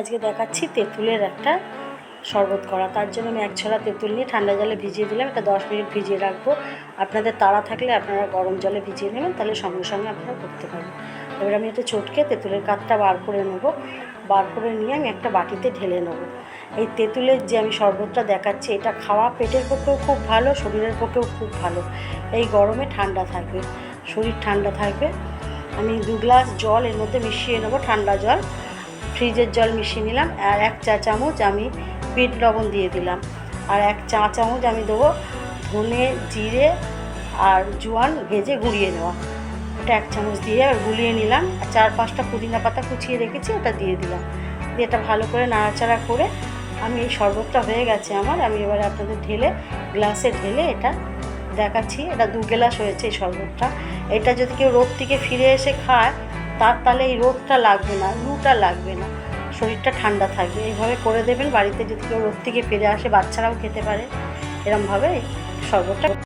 আজকে দেখাচ্ছি তেঁতুলের একটা শরবত করা। তার জন্য আমি এক ছড়া তেঁতুল নিয়ে ঠান্ডা জলে ভিজিয়ে দিলাম। এটা দশ মিনিট ভিজিয়ে রাখব। আপনাদের তাড়া থাকলে আপনারা গরম জলে ভিজিয়ে নেবেন, তাহলে সঙ্গে সঙ্গে আপনারা করতে পারবেন। এবার আমি এটা চটকে তেঁতুলের কাঠটা বার করে নেব। বার করে নিয়ে আমি একটা বাটিতে ঢেলে নেব। এই তেঁতুলের যে আমি শরবতটা দেখাচ্ছি, এটা খাওয়া পেটের পক্ষেও খুব ভালো, শরীরের পক্ষেও খুব ভালো। এই গরমে ঠান্ডা থাকবে, শরীর ঠান্ডা থাকবে। আমি দু গ্লাস জল এর মধ্যে মিশিয়ে নেব ঠান্ডা জল। ফ্রিজের জল মিশিয়ে নিলাম আর এক চা চামচ আমি বিট লবণ দিয়ে দিলাম। আর এক চা চামচ আমি দেবো ধনে জিরে আর জোয়ান ভেজে গুঁড়িয়ে নেওয়া। ওটা এক চামচ দিয়ে আর গুলিয়ে নিলাম। আর চার পাঁচটা পুদিনা পাতা কুচিয়ে রেখেছি, ওটা দিয়ে দিলাম। দিয়ে এটা ভালো করে নাড়াচাড়া করে আমি এই শরবতটা হয়ে গেছে আমার। আমি এবারে আপনাদের ঢেলে, গ্লাসে ঢেলে এটা দেখাচ্ছি। এটা দু গ্লাস হয়েছে এই শরবতটা। এটা যদি কেউ রোদ থেকে ফিরে এসে খায় তার তাহলে এই রোদটা লাগবে না, লুটা লাগবে না। শরীরটা ঠান্ডা থাকবে এইভাবে করে দেবেন। বাড়িতে যদি কেউ রোদ থেকে ফিরে আসে, বাচ্চারাও খেতে পারে। এরমভাবে শরবতটা